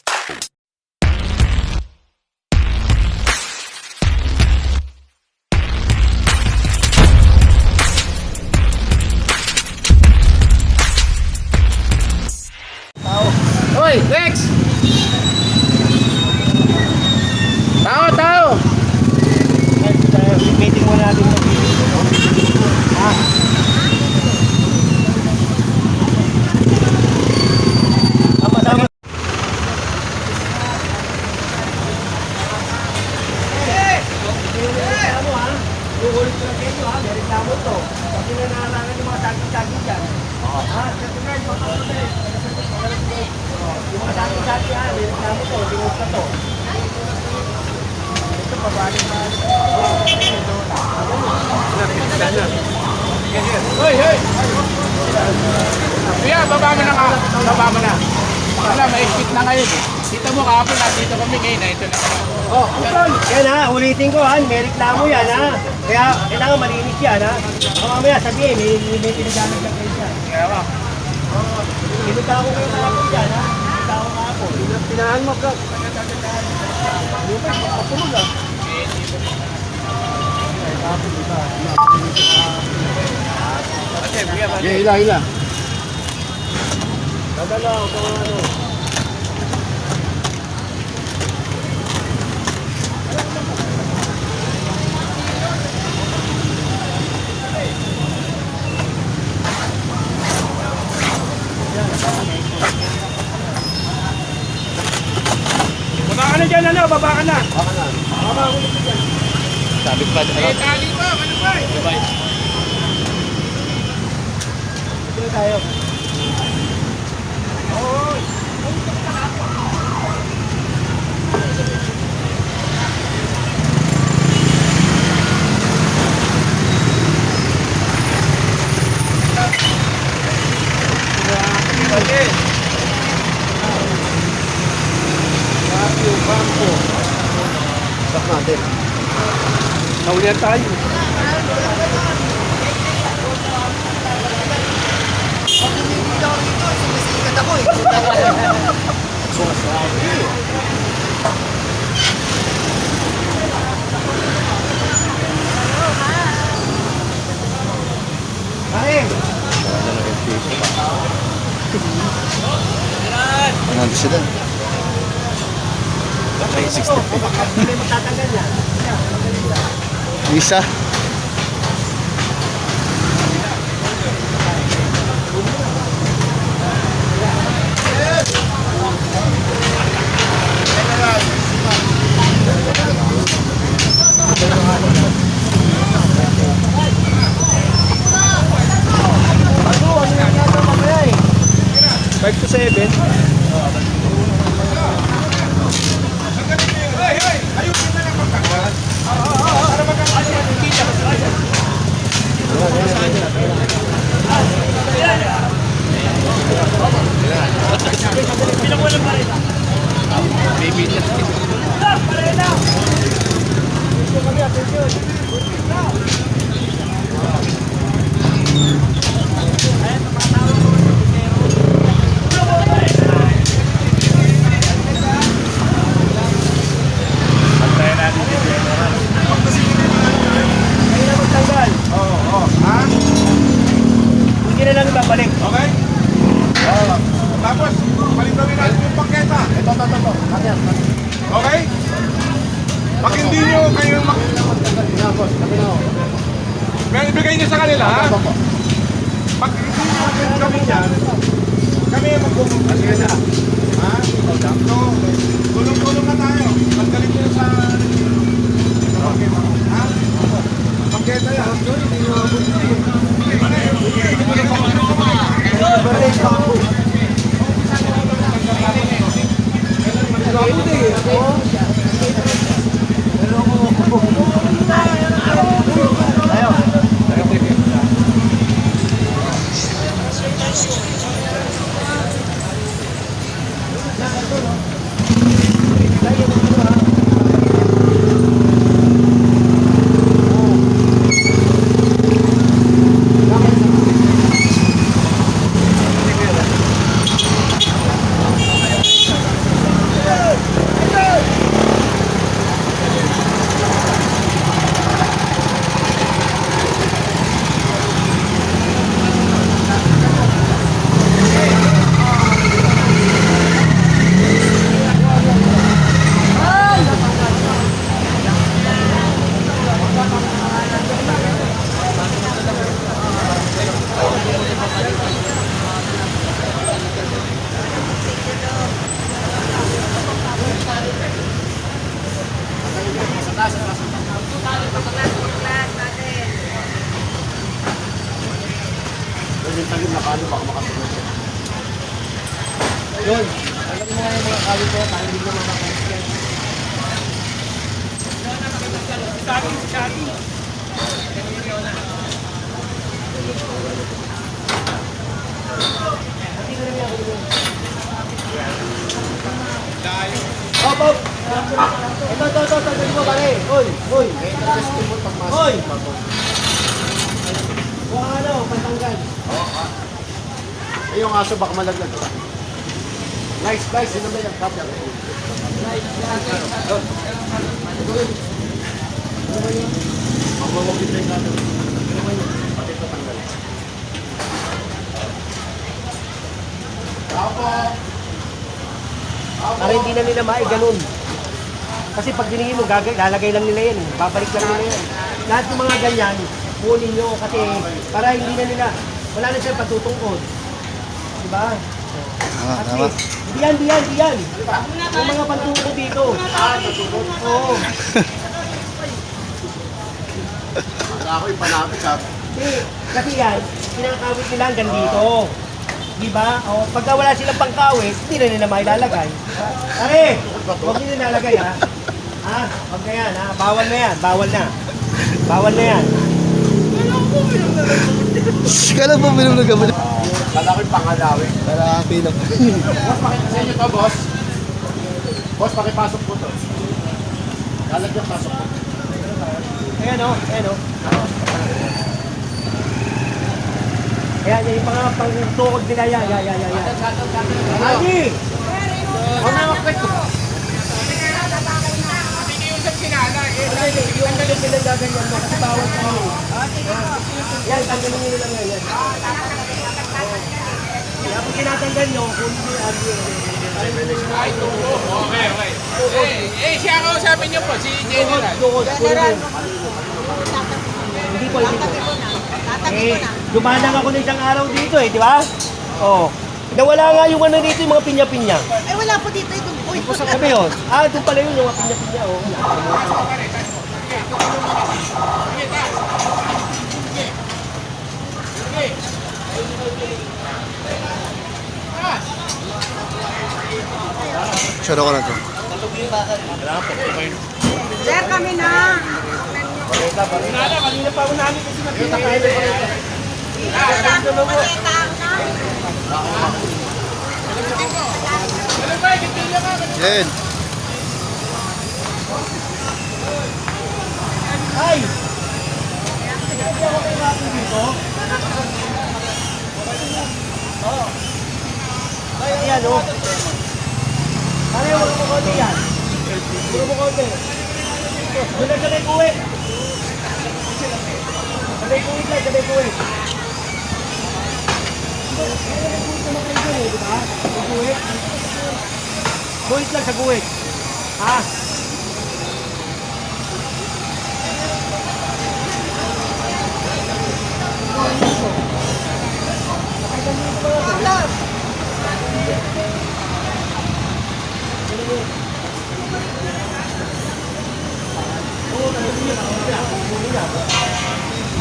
guys. Hoy! Kuya, baba mo na ka. Baba mo na. Wala, maigpit na ngayon eh. Kita mo kahapon, nandito kami ngayon na ito na. Oh, yan ha, ulitin ko ha, may reklamo yan ha. Kaya kailangan malinis yan ha. O mamaya sabihin, may, may, pinagamit ka kayo dyan. Kaya ba? Pinunta ko kayo kahapon dyan ha. Pinunta ko kahapon. Pinahan mo ka. Patulog ah. Yeah, ila, ila. Dadala ako kung ano. Baba ka na dyan, ano? Baba ka na. Sabit pa dyan. Eh, tali pa, ano ba? Dito tayo. Stop natin. Naulihan tayo. Nandito sila. Ay, 60. hindi mo tatanggal yan. Isa. Ano, ano yung ginagawa mamaya kayo yung mga... Pero ibigay niyo sa kanila, ha? Pag hindi nyo kami dyan, kami ang magbubukas. Sige na. Ha? So, tulong-tulong na tayo. Pagdaling nyo sa... Ha? Pagkita yan. Hindi nyo mabuti. Hindi nyo mabuti po. Ito, ito, ito, ito, ito, pare. Hoy, hoy. Hoy! Kung ano, patanggal. Eh, yung aso baka malaglag. Nice, nice. Sino ba yung kapya? Ang mawagin na yung ano. Pati ito tanggal. Apo! Para hindi na nila mai ganun. Kasi pag dinigin mo, gagay, lalagay lang nila yan. eh. Babalik lang nila yan. Lahat ng mga ganyan, kunin nyo kasi para hindi na nila, wala na siya patutungkod. Diba? Tama, At least, diyan, diyan, diyan. Yung mga pantungkod dito. Oo. Wala ako ipanapit sa Kasi, kasi yan, kinakawit nila hanggang dito. Diba? O, pagka wala silang pangkawit, hindi na nila mailalagay. Pare, huwag nyo nilalagay ha. Ha? Huwag na yan ha. Bawal na yan. Bawal na. Bawal na yan. Kala mo minum ng gamot. Kala ko yung pangalawi. Para pilap. Boss, pakita inyo to, boss. Boss, pakipasok po to. Lalagyan pasok po. Ayan o, ayan o. Ayan, yung mga pangtukod nila yan. Yan, yan, yan, yan. Agi! Ano na makwet ko? Hindi, yung ganun sila gaganyan mo kasi bawal inyo. Yan, tanggalin nyo lang yan. Kaya pag tinatanggal nyo, kung hindi agi. Okay, okay. Eh, eh, siya ako sabi niyo po, si General. Tukod. Hindi po, hindi po. Eh, dumanang ako ng isang araw dito eh, di ba? Oo. Nawala nga yung ano dito, yung mga pinya-pinya. Ay, wala po dito itong uy. Sabi yun, ah, doon pala yun, yung mga pinya-pinya. Oh. Share ko na to. Sir, kami na. Nala, kanina pa namin kasi nakita kayo. Yan. Ay! Hindi ako kayo natin dito. Oo. Ay, ayan o. Ano yung mga konti yan? Puro mo konti. Doon na sabay kuwi. Sabay kuwi lang, sabay kuwi. Guhit lang sa guhit. Ha?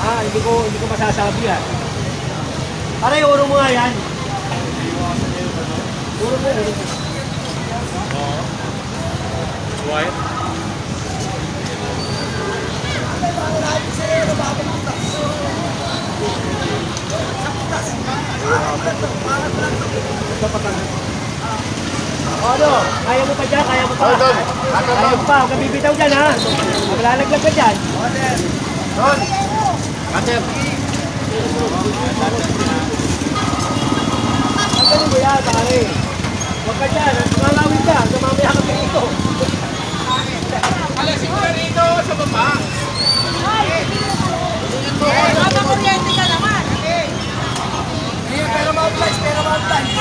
Ah, hindi ko hindi ko masasabi yan. Aray, uro mo nga yan. Uro mo, uro mo. Ano? Kaya mo pa dyan? Kaya mo pa? Oh, Don. Kaya mo pa? Huwag ka bibitaw dyan, ha? Maglalaglag ka dyan. Don! Kater! Ang ganun mo yan, pare. Huwag ka dyan. Tumalawin ka. Tumamaya ka pa dito. Alasin mo na rito sa baba. Baba kuryente ka naman. Pero ma-oblige, pero ma-oblige.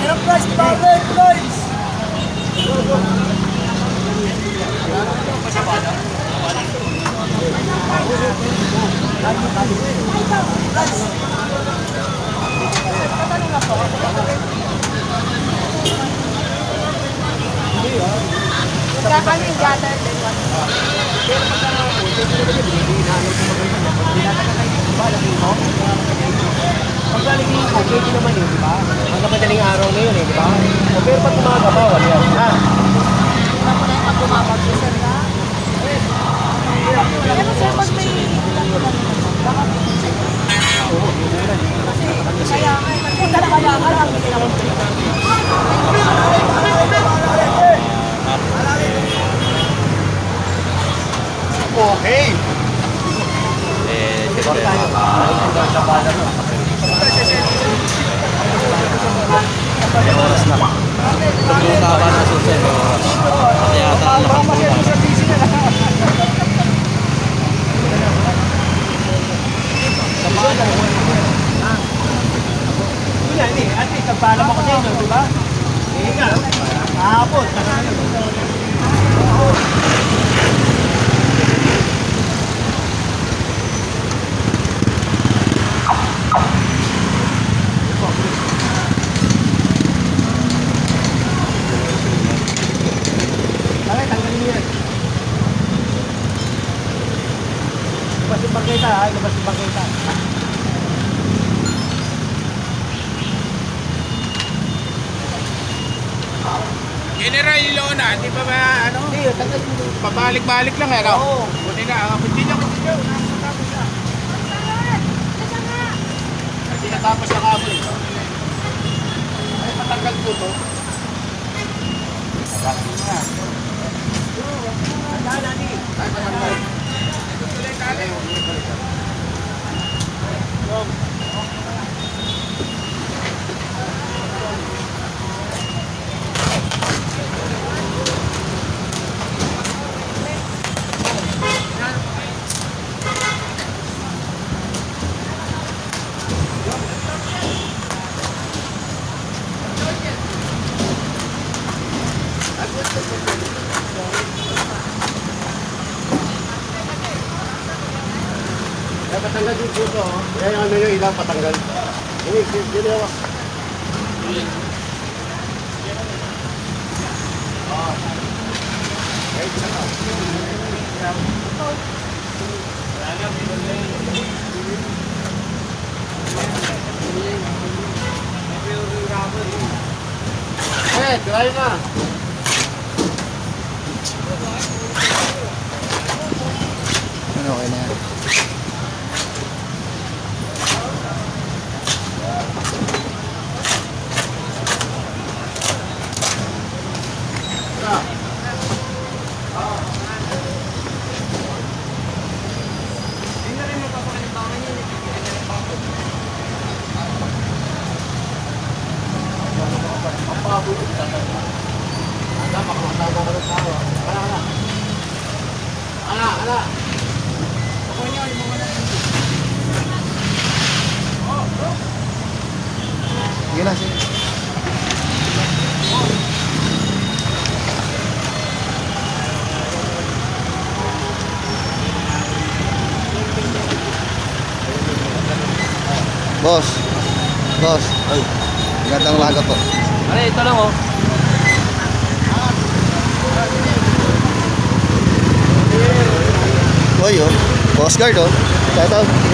Enterprise Power Employees! Kaya kami gather din. Pero po, siyempre naman yun, hindi inaano ko naman yun. Pag dinatagal kayo, di ba? Pag ko, pwede naman yun, di ba? Madaling araw na yun eh, di ba? Pero pag umaga, yan. Ha? Wala na yung pag. Sir ka? Pero sir, pag may baka kaya nga, kung talaga kaya ka lang, hindi naman Okay. Yun yan eh, at least, nagpaalam ako sa inyo, di ba? Eh nga, kahapon, Bakit, tanggalin niyo yan. Labas yung bangketa ha, labas yung bangketa. General Ilona, di ba ba ano? Hindi, tanggalin niyo. Pabalik-balik lang eh, no? Oo. Buti na, ah, hindi niya, hindi niya. Kasi natapos na kamo eh. Ay, patanggal po to. Tandaan natin. Ay, patanggal. Ay, patanggal yung po to. oh. Kaya yung ano yung ilang patanggal. Hindi, hindi yung Eh, try na. Ano, okay na. Ala, makamatama ka ng tao. Ala, ala. Ala, ala. Sige na, sige. Boss. Boss. Ay. Gandang laga po. Pare, ito lang oh. Oy, oh. Boss guard, oh. Out.